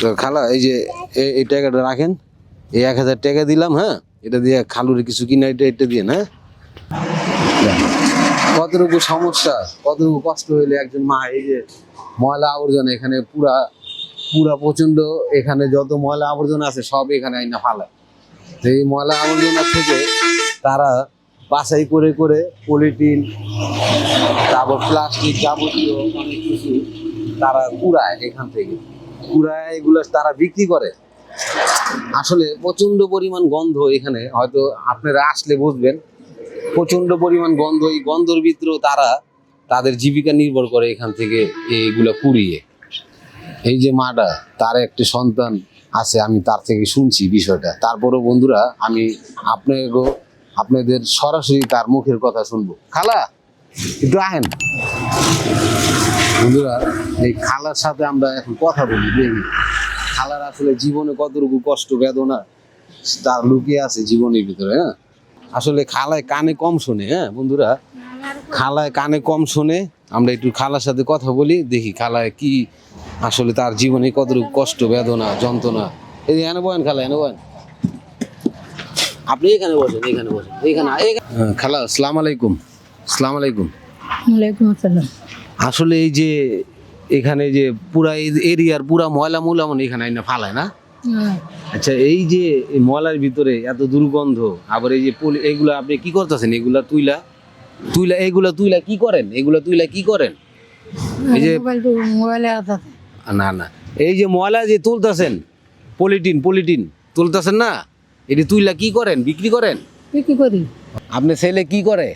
তো খালা, এই যে এই টাকাটা রাখেন। এই এক হাজার টাকা দিলাম হ্যাঁ? এটা দিয়ে খালুরে কিছু কিনা, এটা এটা দিয়ে, না? কতটুকু সমস্যা? কতটুকু কষ্ট হইলে একজন মা, এই যে ময়লা আবর্জনা এখানে পুরা পুরা প্রচণ্ড এখানে যত ময়লা আবর্জনা আছে, সব এখানে আইনা ফালায় এই ময়লা আবর্জনা থেকে তারা বাছাই করে করে পলিটিন তারপর প্লাস্টিক যাবতীয় অনেক কিছু তারা কুড়ায় এখান থেকে। কুড়ায় এগুলো তারা বিক্রি করে। আসলে প্রচণ্ড পরিমাণ গন্ধ এখানে, হয়তো আপনারা আসলে বুঝবেন। প্রচণ্ড পরিমাণ গন্ধ, এই গন্ধর ভিতরেও তারা তাদের জীবিকা নির্ভর করে এখান থেকে এইগুলা কুড়িয়ে। এই যে মাটা, তার একটি সন্তান আছে, আমি তার থেকে শুনছি বিষয়টা। তারপরও বন্ধুরা, আমি আপনাকে আপনাদের সরাসরি তার মুখের কথা শুনব। খালা, একটু আহেন। বন্ধুরা এই খালার সাথে আমরা এখন কথা বলি দেখি খালার আসলে জীবনে কতটুকু কষ্ট বেদনা তার লুকিয়ে আছে জীবনের ভিতরে হ্যাঁ? আসলে খালায় কানে কম শোনে হ্যাঁ বন্ধুরা? খালায় কানে কম শোনে আমরা একটু খালার সাথে কথা বলি দেখি খালায় কি আসলে তার জীবনে কতটুকু কষ্ট বেদনা যন্ত্রণা। এই এনে বলেন খালা এনে বলেন আপনি এখানে বসেন এখানে বসেন এখানে এখানে- হ্যাঁ, খালা আসসালাম আলাইকুম। আসসালাম আলাইকুম। ওয়ালাইকুম আসসালাম। আসলে এই যে এখানে যে পুরা এরিয়ার পুরা ময়লা মুলা মানে এখানে আইনা ফালায় না? আচ্ছা এই যে ময়লার ভিতরে এত দুর্গন্ধ আবার এই যে এগুলা আপনি কি করতেছেন? এগুলা তুইলা? তুইলা এগুলা তুইলা কি করেন? এগুলা তুইলা কি করেন? এই যে না না। এই যে ময়লা যে তুলতেছেন পলিটিন পলিটিন তুলতেছেন না? এটি তুইলা কি করেন? বিক্রি করেন? কি করি। আপনি ছেলে কি করে?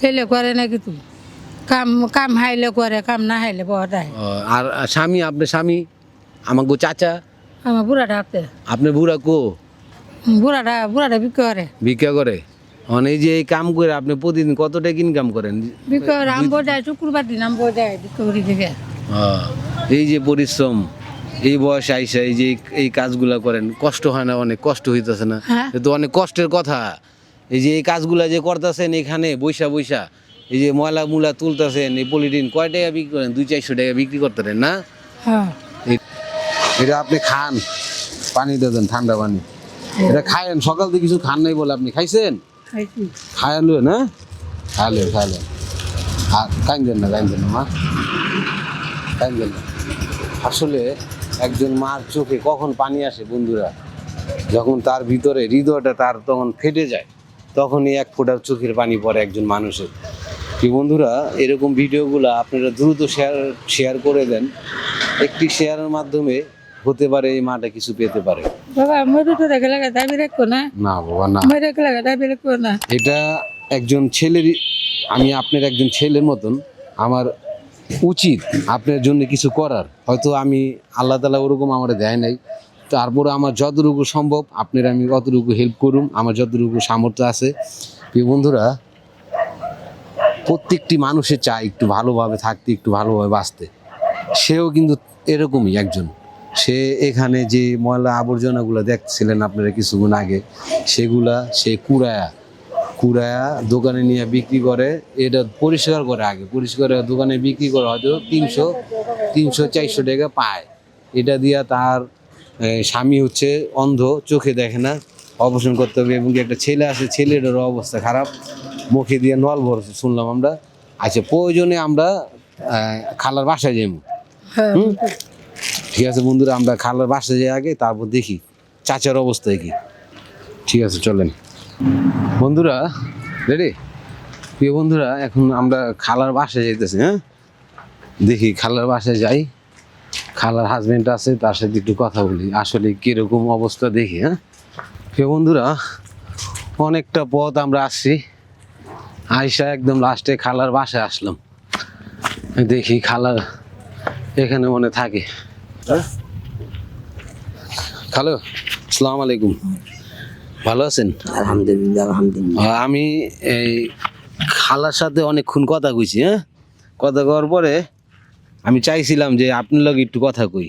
ছেলে করে না কিছু কাম কাম হাইলে করে কাম না হাইলে আহে আর স্বামী আপনার স্বামী? আমাকে চাচা? আমার বুড়াটা আছে। আপনার বুড়া কো? বুড়াটা বুড়াটা বিক্রি করে। ভিক্ষা করে? এই যে এই কাম করে আপনি প্রতিদিন কত টাকা ইনকাম করেন? বিক্রি করে আম বোঝায় শুক্রবার দিন আম বোঝায় বিক্রি করি থেকে এই যে পরিশ্রম এই বয়স আইসা এই যে এই- কাজগুলা করেন কষ্ট হয় না অনেক কষ্ট হইতেছে না? হ্যাঁ। তো অনেক কষ্টের কথা। এই যে এই কাজগুলা যে করতেছেন এখানে বৈশা বৈশা এই যে ময়লা মুলা তুলতেছেন এই পলিটিন কয় টাকা বিক্রি করেন? দুই চারশো টাকা বিক্রি করতেন না? হ্যাঁ। এটা আপনি খান পানি দেন ঠান্ডা পানি। এটা খায়েন সকাল থেকে কিছু খান নাই বলে আপনি খাইছেন? খাইছি। খায়ালো না? খায়ালো খায়ালো আর কাইন্দেন না কাইন্দেন না মা। কাইন্দেন না। আসলে একজন মার চোখে কখন পানি আসে বন্ধুরা? যখন তার ভিতরে হৃদয়টা তার তখন ফেটে যায় তখনই এক ফোঁটা চোখের পানি পড়ে একজন মানুষের। কি বন্ধুরা এরকম ভিডিওগুলো আপনারা দ্রুত শেয়ার শেয়ার করে দেন। একটি শেয়ারের মাধ্যমে হতে পারে এই মাটা কিছু পেতে পারে। বাবা মরে তো রেখে লাগে দাবি রাখব না? না বাবা না। মরে রেখে লাগে দাবি রাখব না? এটা একজন ছেলের আমি আপনার একজন ছেলের মতন আমার উচিত আপনার জন্য কিছু করার। হয়তো আমি আল্লাহ তালা ওরকম আমার দেয় নাই। তারপরে আমার যতটুকু সম্ভব আপনার আমি কতটুকু হেল্প করুন আমার যতটুকু সামর্থ্য আছে। প্রিয় বন্ধুরা প্রত্যেকটি মানুষের চায় একটু ভালোভাবে থাকতে, একটু ভালোভাবে বাঁচতে। সেও কিন্তু এরকমই একজন। সে এখানে যে ময়লা আবর্জনাগুলো দেখছিলেন আপনারা কিছুক্ষণ আগে, সেগুলা সে কুড়ায়া কুড়ায়া দোকানে নিয়ে বিক্রি করে, এটা পরিষ্কার করে আগে। পরিষ্কার করে দোকানে বিক্রি করে হয়তো তিনশো তিনশো, চারশো টাকা পায়। এটা দিয়া তার স্বামী হচ্ছে অন্ধ, চোখে দেখে না, অপারেশন করতে হবে এবং একটা ছেলে আছে, ছেলেটারও অবস্থা খারাপ। মুখে দিয়ে নল ভরছে শুনলাম আমরা। আচ্ছা প্রয়োজনে আমরা খালার বাসায় যাব হ্যাঁ। হুম? ঠিক আছে বন্ধুরা আমরা খালার বাসায় যাই আগে তারপর দেখি চাচার অবস্থা কি। ঠিক আছে চলেন। বন্ধুরা রেডি? প্রিয় বন্ধুরা এখন আমরা খালার বাসায় যাইতেছি হ্যাঁ? দেখি খালার বাসায় যাই। খালার হাজবেন্ড আছে তার সাথে একটু কথা বলি। আসলে কীরকম অবস্থা দেখি হ্যাঁ? প্রিয় বন্ধুরা অনেকটা পথ আমরা আসছি। আইসা একদম লাস্টে খালার বাসায় আসলাম। দেখি খালার এখানে মনে থাকে। হ্যাঁ? খালো? আসসালামু আলাইকুম। ভালো আছেন? আলহামদুলিল্লাহ আলহামদুলিল্লাহ। আমি এই খালার সাথে অনেকক্ষণ কথা কইছি হ্যাঁ? কথা কওয়ার পরে আমি চাইছিলাম যে আপনার লগে একটু কথা কই।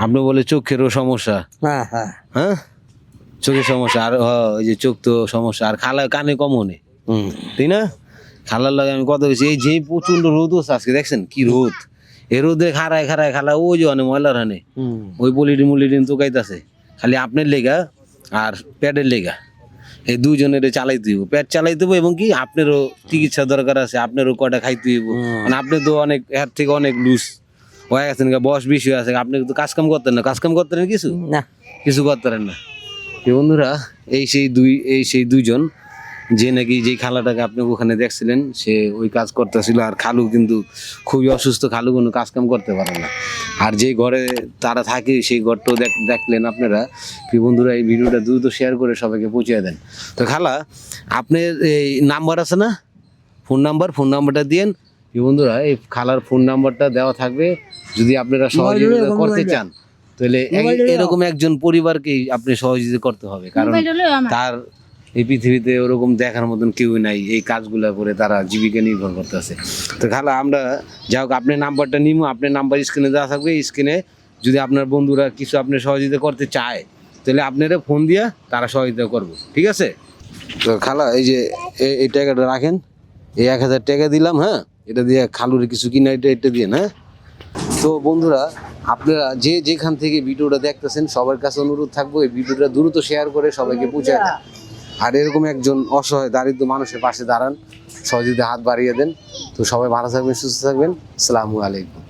আপনি বলে চোখেরও সমস্যা। হ্যাঁ হ্যাঁ। হ্যাঁ? চোখের সমস্যা আর ওই যে চোখ তো সমস্যা আর খালা কানে কমনে হুম তাই না? খালার লাগে আমি কথা কইছি এই যে প্রচণ্ড রোদ হচ্ছে আজকে দেখছেন কি রোদ? এ রোদে খারায় খারায় খালা ওই যে অনেক ময়লার হানে ওই বলিডিন মুলিডিন তো গাইতেছে। খালি আপনার লেগা আর প্যাডের লেগা এই দুজনের চালাইতে হইব। প্যাড চালাই হইব এবং কি আপনারও চিকিৎসা দরকার আছে আপনারও কটা খাইতে হইব। মানে আপনি তো অনেক এর থেকে অনেক লুজ হয়ে গেছেন বয়স বেশি হয়ে আছে আপনি তো কাজকাম করতেন না। কাজকাম করতেন কিছু? না। কিছু করতে পারেন না। এই বন্ধুরা এই সেই দুই এই সেই দুইজন যে নাকি যে খালাটাকে আপনি ওখানে দেখছিলেন সে ওই কাজ করতেছিল আর খালু কিন্তু খুবই অসুস্থ খালু কোনো কাজ কাম করতে পারে না। আর যে ঘরে তারা থাকে সেই ঘরটাও দেখ- দেখলেন আপনারা। কি বন্ধুরা এই ভিডিওটা দ্রুত শেয়ার করে সবাইকে পৌঁছে দেন। তো খালা আপনার এই নাম্বার আছে না? ফোন নাম্বার ফোন নাম্বারটা দিয়েন। কি বন্ধুরা এই খালার ফোন নাম্বারটা দেওয়া থাকবে। যদি আপনারা সহযোগিতা করতে চান তাহলে। এরকম একজন পরিবারকেই আপনি সহযোগিতা করতে হবে। কারণ তার এই পৃথিবীতে ওরকম দেখার মতন কেউ নাই, এই কাজগুলো করে তারা জীবিকা নির্ভর করতেছে। তো খালা, আমরা যাই হোক আপনার নাম্বারটা নিমু আপনার নাম্বার স্ক্রিনে দেওয়া থাকবে স্ক্রিনে যদি আপনার বন্ধুরা কিছু আপনি সহযোগিতা করতে চায়, তাহলে আপনারা ফোন দিয়া তারা সহযোগিতা করব, ঠিক আছে? তো খালা, এই যে এই টাকাটা রাখেন, এই এক হাজার টাকা দিলাম হ্যাঁ? এটা দিয়ে খালুরে কিছু কিনা, এটা এটা দিয়ে হ্যাঁ তো বন্ধুরা, আপনারা যে, যেখান থেকে ভিডিওটা দেখতেছেন, সবার কাছে অনুরোধ থাকব, এই ভিডিওটা দ্রুত শেয়ার করে সবাইকে পৌঁছে দেন। আর এরকম একজন অসহায় দারিদ্র মানুষের পাশে দাঁড়ান সহযোগিতা হাত বাড়িয়ে দেন। তো সবাই ভালো থাকবেন, সুস্থ থাকবেন। সালামু আলাইকুম।